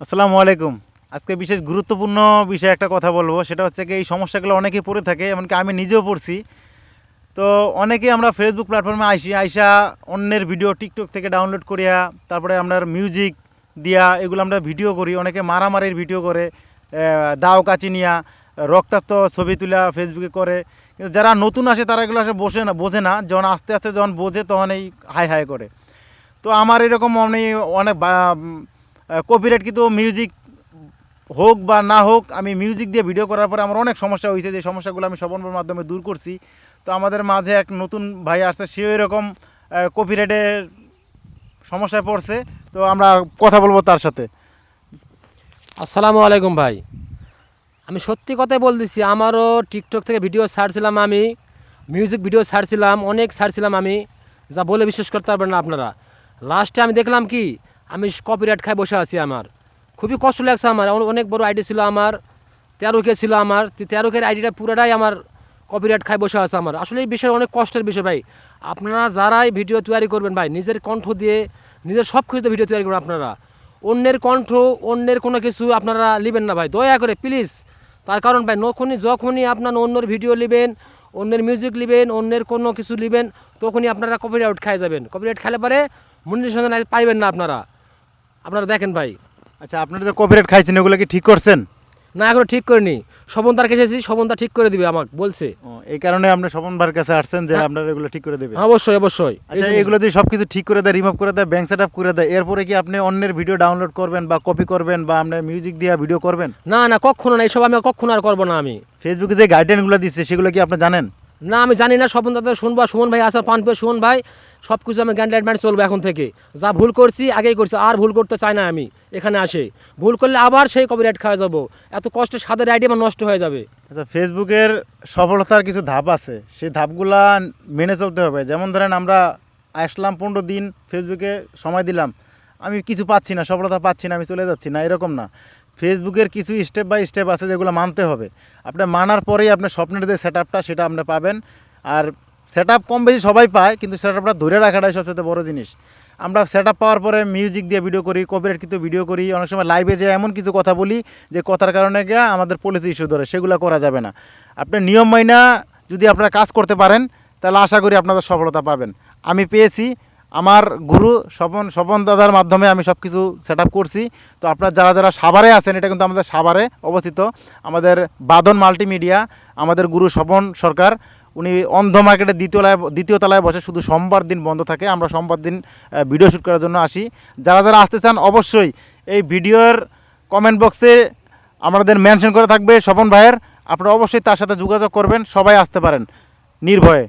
আসসালামু আলাইকুম। আজকে বিশেষ গুরুত্বপূর্ণ বিষয়ে একটা কথা বলব, সেটা হচ্ছে কি এই সমস্যাগুলো অনেকেই পড়ে থাকে, এমনকি আমি নিজেও পড়ছি। তো অনেকেই আমরা ফেসবুক প্ল্যাটফর্মে আইসি, আইসা অন্যের ভিডিও টিকটক থেকে ডাউনলোড করিয়া, তারপরে আমরা মিউজিক দিয়া এগুলো আমরা ভিডিও করি, অনেকে মারামারির ভিডিও করে দাও কাচি নিয়া, রক্তাক্ত ছবি তুলা ফেসবুকে করে। কিন্তু যারা নতুন আসে, তারা এগুলো আসে বসে না, বোঝে না। যখন আস্তে আস্তে যখন বোঝে, তখন এই হাই হাই করে। তো আমার এরকম আমি অনেক কপিরাইট কিন্তু মিউজিক হোক বা না হোক, আমি মিউজিক দিয়ে ভিডিও করার পরে আমার অনেক সমস্যা হয়েছে। যে সমস্যাগুলো আমি সবনবার মাধ্যমে দূর করছি। তো আমাদের মাঝে এক নতুন ভাই আসছে, সেও এরকম কপিরাইটের সমস্যায় পড়ছে। তো আমরা কথা বলব তার সাথে। আসসালামু আলাইকুম ভাই। আমি সত্যি কথাই বলতেছি আমারও টিকটক থেকে ভিডিও ছাড়ছিলাম আমি মিউজিক ভিডিও ছাড়ছিলাম, অনেক ছাড়ছিলাম আমি, যা বলে বিশ্বাস করতে পারবেন না আপনারা। লাস্টে আমি দেখলাম কি আমি কপিরাইট খাই বসে আছি আমার। খুবই কষ্ট লাগছে আমার। অনেক বড় আইডি ছিল আমার। তেরো কে ছিল আমার। তেরো কের আইডিটা পুরোটাই আমার কপিরাইট খাই বসে আছে আমার। আসলে এই বিষয় অনেক কষ্টের বিষয় ভাই। আপনারা যারাই ভিডিও তৈরি করবেন ভাই, নিজের কণ্ঠ দিয়ে, নিজের সব কিছুতে ভিডিও তৈরি করবেন আপনারা। অন্যের কণ্ঠ, অন্যের কোনো কিছু আপনারা নেবেন না ভাই। দয়া করে প্লিজ তার কারণ ভাই যখনই যখনই আপনার অন্যের ভিডিও নেবেন অন্যের মিউজিক নেবেন অন্যের কোনো কিছু নেবেন তখনই আপনারা কপিরাইট খাই যাবেন। কপিরাইট খেলে পারে মনিটেশন পাইবেন না আপনারা। আপনারা দেখেন ভাই। আচ্ছা আপনারা যে কপিরাইট খাইছেন এগুলো কি ঠিক করছেন? না এখনও ঠিক করিনি। শবনদার কাছে এসেছি শবনদা ঠিক করে দিবে আমাকে বলছে। ও, এই কারণে আপনি স্বপন ভাইয়ের কাছে আসছেন যে হ্যাঁ। আপনারা এগুলো ঠিক করে দেবেন। অবশ্যই অবশ্যই। আচ্ছা এগুলো যদি সব কিছু ঠিক করে দেয় রিমুভ করে দেয় ব্যাংক সেট আপ করে দেয় এরপরে কি আপনি অন্যের ভিডিও ডাউনলোড করবেন বা কপি করবেন বা আপনার মিউজিক দিয়ে ভিডিও করবেন? না না কখনো না এইসব আমি কখনো আর করব না আমি। ফেসবুকে যে গাইডলাইনগুলো দিচ্ছে সেগুলো কি আপনি জানেন? না, আমি জানি না, স্বপন দাদা শুনব, সুমন ভাই আসার পান পেয়ে, সুমন ভাই সব কিছু আমি গ্যান্ডাইড ম্যান চলবে এখন থেকে। যা ভুল করছি, আগেই করছি, আর ভুল করতে চাই না আমি, এখানে আসে। ভুল করলে আবার সেই কপিরাইট খাওয়া যাব। এত কষ্ট স্বাদের আইডিয়া আমার নষ্ট হয়ে যাবে। আচ্ছা ফেসবুকের সফলতার কিছু ধাপ আছে। সেই ধাপগুলা মেনে চলতে হবে। যেমন ধরেন, আমরা আসলাম পনেরো দিন ফেসবুকে সময় দিলাম। আমি কিছু পাচ্ছি না, সফলতা পাচ্ছি না, আমি চলে যাচ্ছি না, এরকম না। ফেসবুকের কিছু স্টেপ বাই স্টেপ আছে যেগুলো মানতে হবে। আপনার মানার পরেই আপনার স্বপ্নের যে সেট সেটা আপনি পাবেন। আর সেট আপ কম বেশি সবাই পায়, কিন্তু সেট আপটা ধরে রাখাটাই সবচেয়ে বড় জিনিস। আমরা সেট আপ পাওয়ার পরে মিউজিক দিয়ে ভিডিও করি কপিরাইট কিন্তু ভিডিও করি। অনেক সময় লাইভে যে এমন কিছু কথা বলি, যে কথার কারণে গিয়ে আমাদের পলিসি ইস্যু ধরে, সেগুলো করা যাবে না। আপনি নিয়ম মাইনা যদি আপনারা কাজ করতে পারেন, তাহলে আশা করি আপনারা সফলতা পাবেন। আমি পেয়েছি আমার গুরু স্বপন স্বপন দাদার মাধ্যমে আমি সব কিছু সেট করছি। তো আপনারা যারা যারা সাভারে আছেন, এটা কিন্তু আমাদের সাভারে অবস্থিত। আমাদের বাদন মাল্টিমিডিয়া আমাদের গুরু স্বপন সরকার, উনি অন্ধ মার্কেটের দ্বিতীয় দ্বিতীয় তলায় বসে শুধু সোমবার দিন বন্ধ থাকে। আমরা সোমবার দিন ভিডিও শ্যুট করার জন্য আসি। যারা যারা আসতে চান, অবশ্যই এই ভিডিওর কমেন্ট বক্সে আমাদের মেনশন করে থাকবে স্বপন ভাইয়ের। আপনারা অবশ্যই তার সাথে যোগাযোগ করবেন, সবাই আসতে পারেন। নির্ভয়ে।